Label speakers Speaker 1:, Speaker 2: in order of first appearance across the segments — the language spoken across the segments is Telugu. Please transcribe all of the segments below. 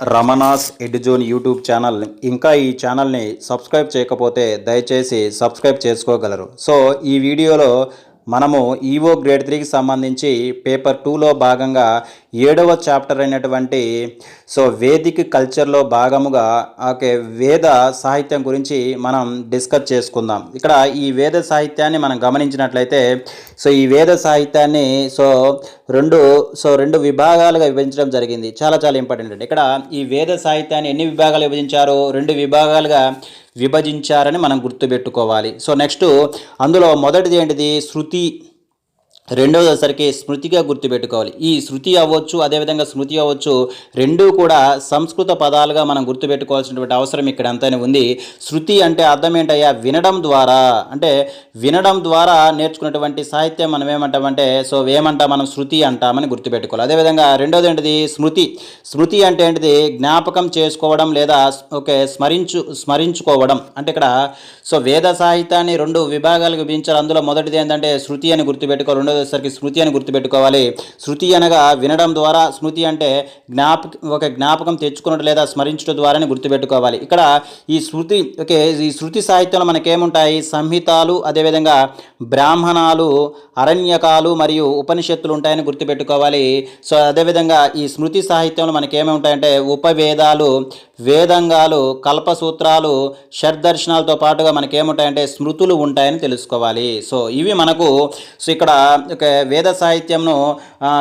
Speaker 1: Ramana's ఎడ్జోన్ YouTube channel. ఇంకా ఈ ఛానల్ని సబ్స్క్రైబ్ చేయకపోతే దయచేసి సబ్స్క్రైబ్ చేసుకోగలరు. సో ఈ వీడియోలో మనము ఈవో గ్రేడ్ త్రీకి సంబంధించి పేపర్ టూలో భాగంగా ఏడవ చాప్టర్ అయినటువంటి సో వేదిక కల్చర్లో భాగముగా ఓకే వేద సాహిత్యం గురించి మనం డిస్కస్ చేసుకుందాం. ఇక్కడ ఈ వేద సాహిత్యాన్ని మనం గమనించినట్లయితే సో ఈ వేద సాహిత్యాన్ని సో రెండు సో రెండు విభాగాలుగా విభజించడం జరిగింది. చాలా చాలా ఇంపార్టెంట్ అండి. ఇక్కడ ఈ వేద సాహిత్యాన్ని ఎన్ని విభాగాలు విభజించారు? రెండు విభాగాలుగా విభజించారని మనం గుర్తుపెట్టుకోవాలి. సో నెక్స్ట్ అందులో మొదటిది ఏంటిది? శృతి రెండవది స్మృతిగా గుర్తుపెట్టుకోవాలి. ఈ శృతి అవ్వచ్చు అదేవిధంగా స్మృతి అవ్వచ్చు రెండూ కూడా సంస్కృత పదాలుగా మనం గుర్తుపెట్టుకోవాల్సినటువంటి అవసరం ఇక్కడ అంతనే ఉంది. శృతి అంటే అర్థం ఏంటయ్యా వినడం ద్వారా. అంటే వినడం ద్వారా నేర్చుకున్నటువంటి సాహిత్యం మనం ఏమంటామంటే సో ఏమంటాం మనం శృతి అంటామని గుర్తుపెట్టుకోవాలి. అదేవిధంగా రెండోది ఏంటిది స్మృతి. స్మృతి అంటే ఏంటిది? జ్ఞాపకం చేసుకోవడం లేదా ఓకే స్మరించు స్మరించుకోవడం. అంటే ఇక్కడ సో వేద సాహిత్యాన్ని రెండు విభాగాలు విభజించారు అందులో మొదటిది ఏంటంటే శృతి అని గుర్తుపెట్టుకోవాలి. రెండోది వచ్చేసరికి స్మృతి అని గుర్తుపెట్టుకోవాలి. శృతి అనగా వినడం ద్వారా స్మృతి అంటే జ్ఞాప ఒక జ్ఞాపకం తెచ్చుకున్నట్టు లేదా స్మరించడం ద్వారానే గుర్తుపెట్టుకోవాలి. ఇక్కడ ఈ శృతి ఓకే ఈ శృతి సాహిత్యంలో మనకేముంటాయి? సంహితాలు అదేవిధంగా బ్రాహ్మణాలు అరణ్యకాలు మరియు ఉపనిషత్తులు ఉంటాయని గుర్తుపెట్టుకోవాలి. సో అదేవిధంగా ఈ స్మృతి సాహిత్యంలో మనకేమి ఉంటాయంటే ఉపవేదాలు వేదంగాలు కల్పసూత్రాలు షడ్దర్శనాలతో పాటుగా మనకేముంటాయంటే స్మృతులు ఉంటాయని తెలుసుకోవాలి. సో ఇవి మనకు సో ఇక్కడ ఒక వేద సాహిత్యంను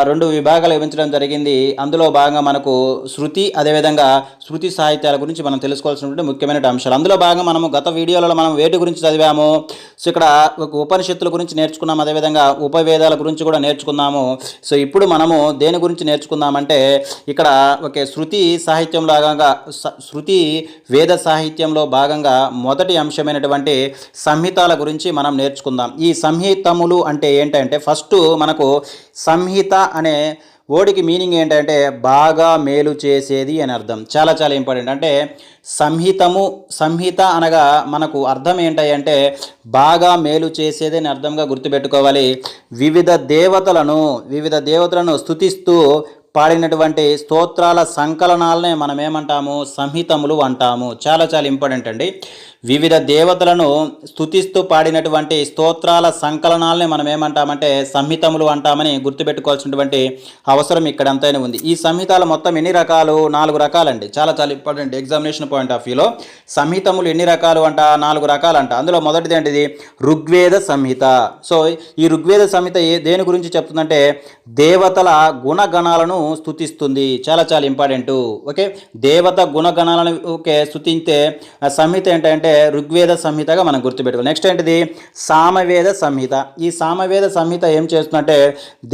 Speaker 1: రెండు విభాగాలు విభజించడం జరిగింది. అందులో భాగంగా మనకు శృతి అదేవిధంగా శృతి సాహిత్యాల గురించి మనం తెలుసుకోవాల్సినటువంటి ముఖ్యమైన అంశాలు. అందులో భాగంగా మనము గత వీడియోలలో మనం వేటి గురించి చదివాము. సో ఇక్కడ ఒక ఉపనిషత్తుల గురించి నేర్చుకున్నాం అదేవిధంగా ఉపవేదాల గురించి కూడా నేర్చుకున్నాము. సో ఇప్పుడు మనము దేని గురించి నేర్చుకుందామంటే ఇక్కడ ఒకే శృతి సాహిత్యం లాగా శృతి వేద సాహిత్యంలో భాగంగా మొదటి అంశమైనటువంటి సంహితాల గురించి మనం నేర్చుకుందాం. ఈ సంహితములు అంటే ఏంటంటే ఫస్ట్ మనకు సంహిత అనే ఓడికి మీనింగ్ ఏంటంటే బాగా మేలు చేసేది అని అర్థం. చాలా చాలా ఇంపార్టెంట్. అంటే సంహితము సంహిత అనగా మనకు అర్థం ఏంటంటే బాగా మేలు చేసేది అని అర్థంగా గుర్తుపెట్టుకోవాలి. వివిధ దేవతలను వివిధ దేవతలను స్తుతిస్తూ పాడినటువంటి స్తోత్రాల సంకలనాలనే మనం ఏమంటాము సంహితములు అంటాము. చాలా చాలా ఇంపార్టెంట్ అండి. వివిధ దేవతలను స్థుతిస్తూ పాడినటువంటి స్తోత్రాల సంకలనాలనే మనం ఏమంటామంటే సంహితములు అంటామని గుర్తుపెట్టుకోవాల్సినటువంటి అవసరం ఇక్కడంతైనా ఉంది. ఈ సంహితాలు మొత్తం ఎన్ని రకాలు? నాలుగు రకాలండి. చాలా చాలా ఇంపార్టెంట్ ఎగ్జామినేషన్ పాయింట్ ఆఫ్ వ్యూలో సంహితములు ఎన్ని రకాలు అంట? నాలుగు రకాలంట. అందులో మొదటిది ఏంటిది? ఋగ్వేద సంహిత. సో ఈ ఋగ్వేద సంహిత ఏ దేని గురించి చెప్తుందంటే దేవతల గుణగణాలను స్తుతిస్తుంది. చాలా చాలా ఇంపార్టెంట్ ఓకే? దేవత గుణగణాలను ఓకే స్థుతించే సంహిత ఏంటంటే ఋగ్వేద సంహితగా మనం గుర్తుపెట్టుకోవాలి. నెక్స్ట్ ఏంటిది? సామవేద సంహిత. ఈ సామవేద సంహిత ఏం చేస్తుందంటే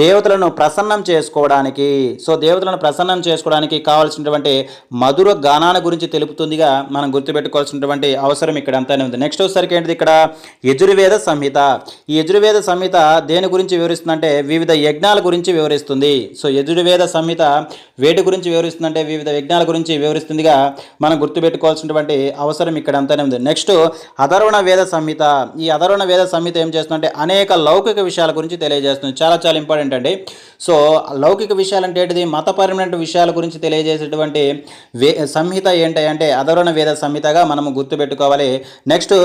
Speaker 1: దేవతలను ప్రసన్నం చేసుకోవడానికి సో దేవతలను ప్రసన్నం చేసుకోవడానికి కావాల్సినటువంటి మధుర గానాల గురించి తెలుపుతుందిగా మనం గుర్తుపెట్టుకోవాల్సినటువంటి అవసరం ఇక్కడ అంతానే ఉంది. నెక్స్ట్ వచ్చేసరికి ఏంటిది ఇక్కడ? యజుర్వేద సంహిత. ఈ యజుర్వేద సంహిత దేని గురించి వివరిస్తుందంటే వివిధ యజ్ఞాల గురించి వివరిస్తుంది. సో యజుర్వేద సంహిత వేటి గురించి వివరిస్తుందంటే వివిధ యజ్ఞాల గురించి వివరిస్తుందిగా మనం గుర్తుపెట్టుకోవాల్సినటువంటి అవసరం ఇక్కడ అంతానే ఉంది. నెక్స్ట్ అధర్వణ వేద సంహిత. ఈ అధర్వణ వేద సంహిత ఏం చేస్తుందంటే అనేక లౌకిక విషయాల గురించి తెలియజేస్తుంది. చాలా చాలా ఇంపార్టెంట్ అండి. సో లౌకిక విషయాలు అంటే ఏంటిది? మతపరమైన విషయాల గురించి తెలియజేసేటువంటి వే సంహిత ఏంటి అంటే అధర్వణ వేద సంహితగా మనము గుర్తుపెట్టుకోవాలి. నెక్స్ట్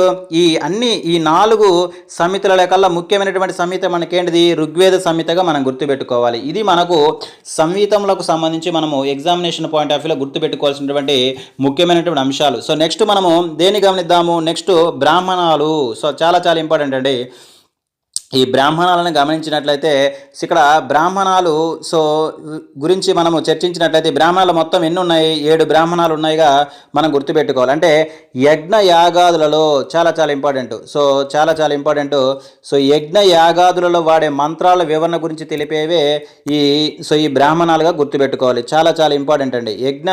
Speaker 1: ఈ అన్ని ఈ నాలుగు సంహితల కల్లా ముఖ్యమైనటువంటి సంహిత మనకేంటిది? ఋగ్వేద సంహితగా మనం గుర్తుపెట్టుకోవాలి. ఇది మనకు సంహితములకు సంబంధించి మనము ఎగ్జామినేషన్ పాయింట్ ఆఫ్ వ్యూలో గుర్తుపెట్టుకోవాల్సినటువంటి ముఖ్యమైనటువంటి అంశాలు. సో నెక్స్ట్ మనము దేని చూద్దాము. నెక్స్ట్ బ్రాహ్మణాలు. సో చాలా చాలా ఇంపార్టెంట్ అండి. ఈ బ్రాహ్మణాలను గమనించినట్లయితే ఇక్కడ బ్రాహ్మణాలు సో గురించి మనము చర్చించినట్లయితే బ్రాహ్మణాలు మొత్తం ఎన్ని ఉన్నాయి ఏడు బ్రాహ్మణాలు ఉన్నాయిగా మనం గుర్తుపెట్టుకోవాలి. అంటే యజ్ఞ యాగాదులలో చాలా చాలా ఇంపార్టెంట్ సో చాలా చాలా ఇంపార్టెంట్ సో యజ్ఞ యాగాదులలో వాడే మంత్రాల వివరణ గురించి తెలిపేవే ఈ సో ఈ బ్రాహ్మణాలుగా గుర్తుపెట్టుకోవాలి. చాలా చాలా ఇంపార్టెంట్ అండి. యజ్ఞ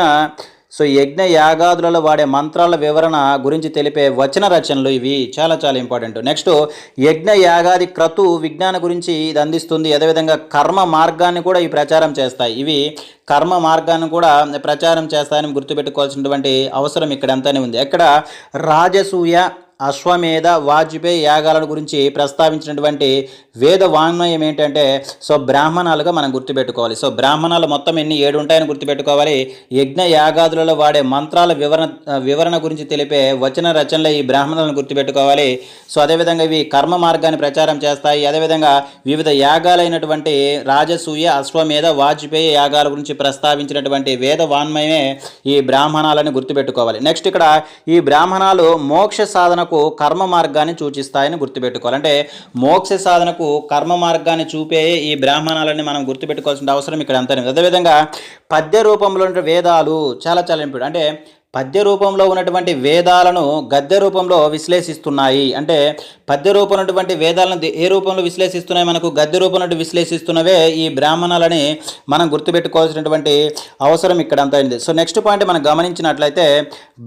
Speaker 1: సో యజ్ఞ యాగాదులలో వాడే మంత్రాల వివరణ గురించి తెలిపే వచన రచనలు ఇవి. చాలా చాలా ఇంపార్టెంట్. నెక్స్ట్ యజ్ఞ యాగాది క్రతు విజ్ఞాన గురించి ఇది అందిస్తుంది. అదేవిధంగా కర్మ మార్గాన్ని కూడా ఈ ప్రచారం చేస్తాయి. ఇవి కర్మ మార్గాన్ని కూడా ప్రచారం చేస్తాయని గుర్తుపెట్టుకోవాల్సినటువంటి అవసరం ఇక్కడ ఎంతనే ఉంది. ఎక్కడ? రాజసూయ అశ్వమేధ వాజ్పేయి యాగాల గురించి ప్రస్తావించినటువంటి వేద వాంగ్మయం ఏంటంటే సో బ్రాహ్మణాలుగా మనం గుర్తుపెట్టుకోవాలి. సో బ్రాహ్మణాలు మొత్తం ఎన్ని ఏడు ఉంటాయని గుర్తుపెట్టుకోవాలి. యజ్ఞ యాగాదులలో వాడే మంత్రాల వివరణ వివరణ గురించి తెలిపే వచన రచనలు ఈ బ్రాహ్మణాలను గుర్తుపెట్టుకోవాలి. సో అదేవిధంగా ఇవి కర్మ మార్గాన్ని ప్రచారం చేస్తాయి. అదేవిధంగా వివిధ యాగాలైనటువంటి రాజసూయ అశ్వమేధ వాజ్పేయి యాగాల గురించి ప్రస్తావించినటువంటి వేద వాంగ్మయమే ఈ బ్రాహ్మణాలని గుర్తుపెట్టుకోవాలి. నెక్స్ట్ ఇక్కడ ఈ బ్రాహ్మణాలు మోక్ష సాధన మనకు కర్మ మార్గాన్ని సూచిస్తాయని గుర్తుపెట్టుకోవాలి అంటే మోక్ష సాధనకు కర్మ మార్గాన్ని చూపే ఈ బ్రాహ్మణాలని మనం గుర్తుపెట్టుకోవాల్సిన అవసరం ఇక్కడ అంతా అదేవిధంగా పద్య రూపంలో వేదాలు చాలా చాలా ఇంపార్టెంట్. అంటే పద్య రూపంలో ఉన్నటువంటి వేదాలను గద్య రూపంలో విశ్లేషిస్తున్నాయి. అంటే పద్య రూపం ఉన్నటువంటి వేదాలను ఏ రూపంలో విశ్లేషిస్తున్నాయి మనకు? గద్య రూపంలో విశ్లేషిస్తున్నవే ఈ బ్రాహ్మణాలని మనం గుర్తుపెట్టుకోవాల్సినటువంటి అవసరం ఇక్కడ అంతా అయింది సో నెక్స్ట్ పాయింట్ మనం గమనించినట్లయితే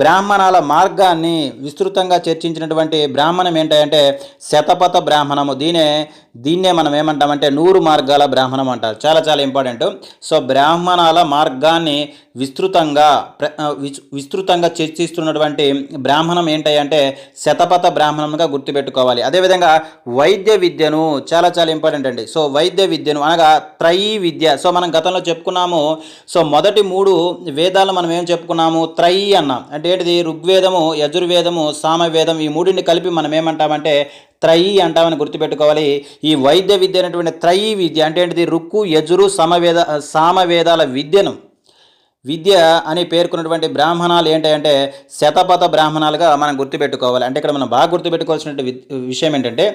Speaker 1: బ్రాహ్మణాల మార్గాన్ని విస్తృతంగా చర్చించినటువంటి బ్రాహ్మణం ఏంటంటే శతపథ బ్రాహ్మణము. దీనే దీన్నే మనం ఏమంటామంటే నూరు మార్గాల బ్రాహ్మణం అంటారు. చాలా చాలా ఇంపార్టెంట్. సో బ్రాహ్మణాల మార్గాన్ని విస్తృతంగా ప్ర- విస్తృతంగా చర్చిస్తున్నటువంటి బ్రాహ్మణం ఏంటంటే శతపథ బ్రాహ్మణంగా గుర్తుపెట్టుకోవాలి. అదేవిధంగా వైద్య విద్యను చాలా చాలా ఇంపార్టెంట్ అండి. సో వైద్య విద్యను అనగా త్రయీ విద్య సో మనం గతంలో చెప్పుకున్నాము. సో మొదటి మూడు వేదాలు మనం ఏం చెప్పుకున్నాము? త్రయీ అన్నాం. అంటే ఏంటిది? ఋగ్వేదము యజుర్వేదము సామవేదం ఈ మూడింటిని కలిపి మనం ఏమంటామంటే త్రయీ అంటామని గుర్తుపెట్టుకోవాలి. ఈ వైద్య విద్య అనేటువంటి త్రయీ విద్య అంటే ఏంటిది? రుక్కు యజురు సమవేద సామవేదాల విద్యను. విద్య అని పేర్కొన్నటువంటి బ్రాహ్మణాలు ఏంటంటే శతపథ బ్రాహ్మణాలుగా మనం గుర్తుపెట్టుకోవాలి. అంటే ఇక్కడ మనం బాగా గుర్తుపెట్టుకోవాల్సిన విషయం ఏంటంటే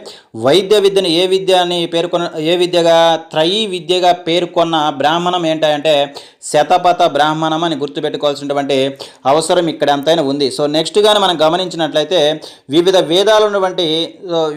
Speaker 1: వైద్య విద్యను ఏ విద్య అని పేర్కొన్న ఏ విద్యగా త్రయీ విద్యగా పేర్కొన్న బ్రాహ్మణం ఏంటంటే శతపథ బ్రాహ్మణం అని గుర్తుపెట్టుకోవాల్సినటువంటి అవసరం ఇక్కడ ఎంతైనా ఉంది. సో నెక్స్ట్ కానీ మనం గమనించినట్లయితే వివిధ వేదాలు ఉన్నటువంటి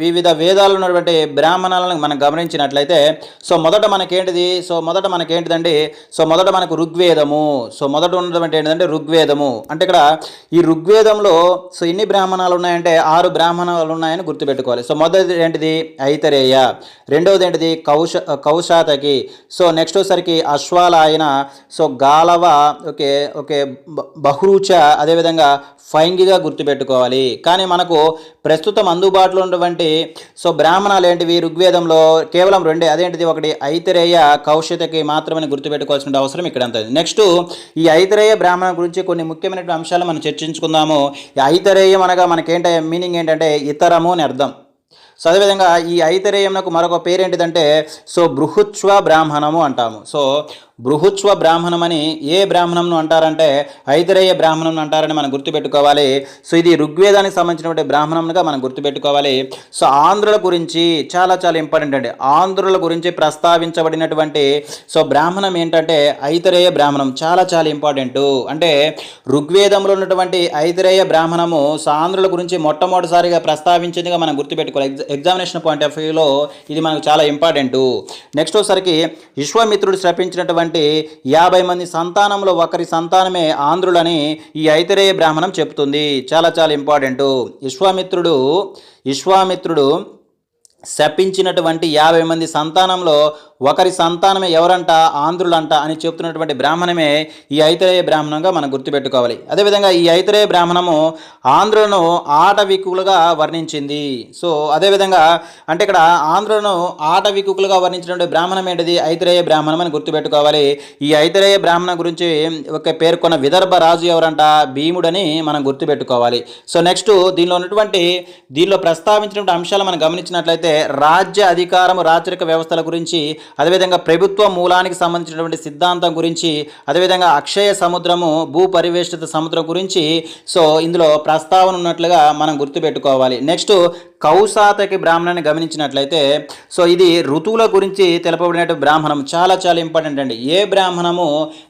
Speaker 1: వివిధ వేదాలు ఉన్నటువంటి బ్రాహ్మణాలను మనం గమనించినట్లయితే సో మొదట మనకేంటిది? సో మొదట మనకేంటిదండి? సో మొదట మనకు ఋగ్వేదము సో సో మొదట ఉన్నటువంటి ఏంటంటే ఋగ్వేదము. అంటే ఇక్కడ ఈ ఋగ్వేదంలో సో ఎన్ని బ్రాహ్మణాలు ఉన్నాయంటే ఆరు బ్రాహ్మణాలు ఉన్నాయని గుర్తుపెట్టుకోవాలి. సో మొదటిది ఏంటిది? ఐతరేయ. రెండవది ఏంటిది? కౌశ కౌశాతకి. సో నెక్స్ట్ వచ్చేసరికి Ashvalayana. So Galava okay okay బ- బహ్రూచ అదేవిధంగా ఫైంగిగా గుర్తుపెట్టుకోవాలి. కానీ మనకు ప్రస్తుతం అందుబాటులో ఉన్నటువంటి సో బ్రాహ్మణాలు ఏంటివి? ఋగ్వేదంలో కేవలం రెండే. అదేంటిది? ఒకటి ఐతరేయ కౌశతకి మాత్రమే గుర్తుపెట్టుకోవాల్సిన అవసరం ఇక్కడ అంత నెక్స్ట్ ఈ ఐతరేయ బ్రాహ్మణ గురించి కొన్ని ముఖ్యమైనటువంటి అంశాలు మనం చర్చించుకుందాము. ఈ ఐతరేయం అనగా మనకేంటే మీనింగ్ ఏంటంటే ఇతరము అని అర్థం. సో అదేవిధంగా ఈ ఐతరేయంకు మరొక పేరేంటిదంటే సో బృహుత్వ బ్రాహ్మణము అంటాము. సో బృహుత్వ బ్రాహ్మణమని ఏ బ్రాహ్మణంను అంటారంటే ఐదరయ్య బ్రాహ్మణం అంటారని మనం గుర్తుపెట్టుకోవాలి. సో ఇది ఋగ్వేదానికి సంబంధించినటువంటి బ్రాహ్మణంగా మనం గుర్తుపెట్టుకోవాలి. సో ఆంధ్రుల గురించి చాలా చాలా ఇంపార్టెంట్ అండి. ఆంధ్రుల గురించి ప్రస్తావించబడినటువంటి సో బ్రాహ్మణం ఏంటంటే ఐతరేయ బ్రాహ్మణం చాలా చాలా ఇంపార్టెంట్. అంటే ఋగ్వేదంలో ఉన్నటువంటి ఐతరేయ బ్రాహ్మణము సో ఆంధ్రుల గురించి మొట్టమొదటిసారిగా ప్రస్తావించిందిగా మనం గుర్తుపెట్టుకోవాలి. ఎగ్జామినేషన్ పాయింట్ ఆఫ్ వ్యూలో ఇది మనకు చాలా ఇంపార్టెంట్. నెక్స్ట్ వచ్చరికి విశ్వామిత్రుడు శ్రపించినటువంటి యాభై మంది సంతానంలో ఒకరి సంతానమే ఆంధ్రులని ఈ ఐతరేయ బ్రాహ్మణం చెప్తుంది చాలా చాలా ఇంపార్టెంట్. విశ్వామిత్రుడు విశ్వామిత్రుడు శపించినటువంటి యాభై మంది సంతానంలో ఒకరి సంతానమే ఎవరంట? ఆంధ్రులంట అని చెప్తున్నటువంటి బ్రాహ్మణమే ఈ ఐతరేయ బ్రాహ్మణంగా మనం గుర్తుపెట్టుకోవాలి. అదేవిధంగా ఈ ఐతరేయ బ్రాహ్మణము ఆంధ్రులను ఆటవికులుగా వర్ణించింది. సో అదేవిధంగా అంటే ఇక్కడ ఆంధ్రులను ఆటవికులుగా వర్ణించినటువంటి బ్రాహ్మణం ఏంటిది? ఐతరేయ బ్రాహ్మణం అని గుర్తుపెట్టుకోవాలి. ఈ ఐతరేయ బ్రాహ్మణం గురించి ఒక పేర్కొన్న విదర్భ రాజు ఎవరంట? భీముడని మనం గుర్తుపెట్టుకోవాలి. సో నెక్స్ట్ దీనిలో ఉన్నటువంటి దీనిలో ప్రస్తావించినటువంటి అంశాలు మనం గమనించినట్లయితే రాజ్య అధికారం రాచరిక వ్యవస్థల గురించి అదేవిధంగా ప్రభుత్వ మూలానికి సంబంధించినటువంటి సిద్ధాంతం గురించి అదేవిధంగా అక్షయ సముద్రము భూ పరివేష్టిత సముద్రం గురించి సో ఇందులో ప్రస్తావన ఉన్నట్లుగా మనం గుర్తుపెట్టుకోవాలి. నెక్స్ట్ కౌసాతకి బ్రాహ్మణాన్ని గమనించినట్లయితే సో ఇది ఋతువుల గురించి తెలపబడినట్టు బ్రాహ్మణం చాలా చాలా ఇంపార్టెంట్ అండి. ఏ బ్రాహ్మణము